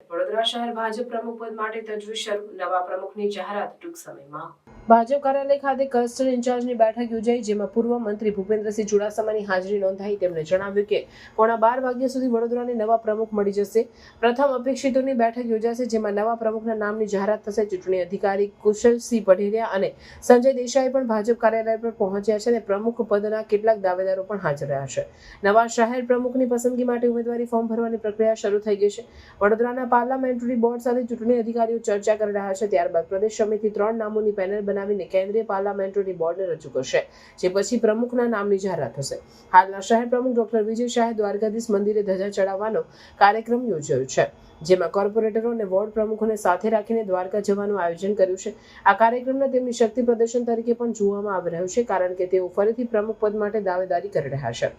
ఇప్పుడు વડોદરા શહેર ભાજપ પ્રમુખ પદ માટે તજવીજ શરૂ, નવા પ્રમુખની જાહેરાત ટૂંક સમયમાં. ભાજપ કાર્યાલય ખાતે ક્લસ્ટર ઇન્ચાર્જની બેઠક યોજાઈ, જેમાં પૂર્વ મંત્રી ભૂપેન્દ્રસિંહ ચુડાસમાની હાજરી નોંધાઈ. તેમણે જણાવ્યું કે પોણા બાર વાગ્યા સુધી વડોદરાને નવા પ્રમુખ મળી જશે. પ્રથમ અપેક્ષિતોની બેઠક યોજાશે, જેમાં નવા પ્રમુખના નામની જાહેરાત થશે. ચૂંટણી અધિકારી કુશલસિંહ પઢેરિયા અને સંજય દેસાઈ પણ ભાજપ કાર્યાલય પર પહોંચ્યા છે અને પ્રમુખ પદના કેટલાક દાવેદારો પણ હાજર રહ્યા છે. નવા શહેર પ્રમુખની પસંદગી માટે ઉમેદવારી ફોર્મ ભરવાની પ્રક્રિયા શરૂ થઈ ગઈ છે. વડોદરાના પાર્લામેન્ટરી બોર્ડ સાથે ચૂંટણી અધિકારીઓ ચર્ચા કરી રહ્યા છે, ત્યારબાદ પ્રદેશ સમિતિ ત્રણ નામોની પેનલ બનાવીને કેન્દ્રીય પાર્લામેન્ટરી બોર્ડને રજૂ કરશે, જે પછી પ્રમુખના નામની જાહેરાત થશે. હાલના શહેર પ્રમુખ ડોક્ટર વિજય શાહે દ્વારકાધીશ મંદિરે ધજા ચડાવવાનો કાર્યક્રમ યોજાયો છે, જેમાં કોર્પોરેટરો અને વોર્ડ પ્રમુખોને સાથે રાખીને દ્વારકા જવાનું આયોજન કર્યું છે. આ કાર્યક્રમને તેમની શક્તિ પ્રદર્શન તરીકે પણ જોવામાં આવી રહ્યું છે, કારણ કે તેઓ ફરીથી પ્રમુખ પદ માટે દાવેદારી કરી રહ્યા છે.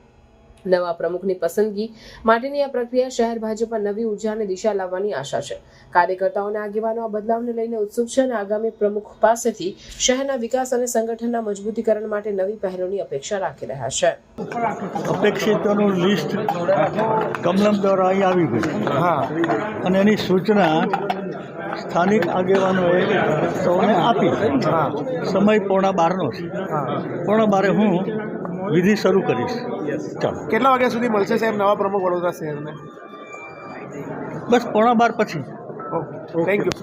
નવા પ્રમુખની પસંદગી માટેની આ પ્રક્રિયા શહેર ભાજપમાં નવી ઊર્જા અને દિશા લાવવાની આશા છે. કાર્યકર્તાઓના આગેવાનો આ બદલાવને લઈને ઉત્સુક છે અને આગામી પ્રમુખ પાસેથી શહેરના વિકાસ અને સંગઠનના મજબૂતીકરણ માટે નવી પહેલોની અપેક્ષા રાખી રહ્યા છે. અપેક્ષિતોનું લિસ્ટ કમલમ દ્વારા અહીં આવી ગયું હા. અને એની સૂચના સ્થાનિક આગેવાનોએ સૌને આપી હા. સમય પોણા બારનો છે. હા. પોણા બારે હું વિધિ શરૂ કરીશ. ચાલો. કેટલા વાગ્યા સુધી મળશે સાહેબ નવા પ્રમુખ વડોદરા શહેરને? બસ પોણા બાર પછી. Okay thank you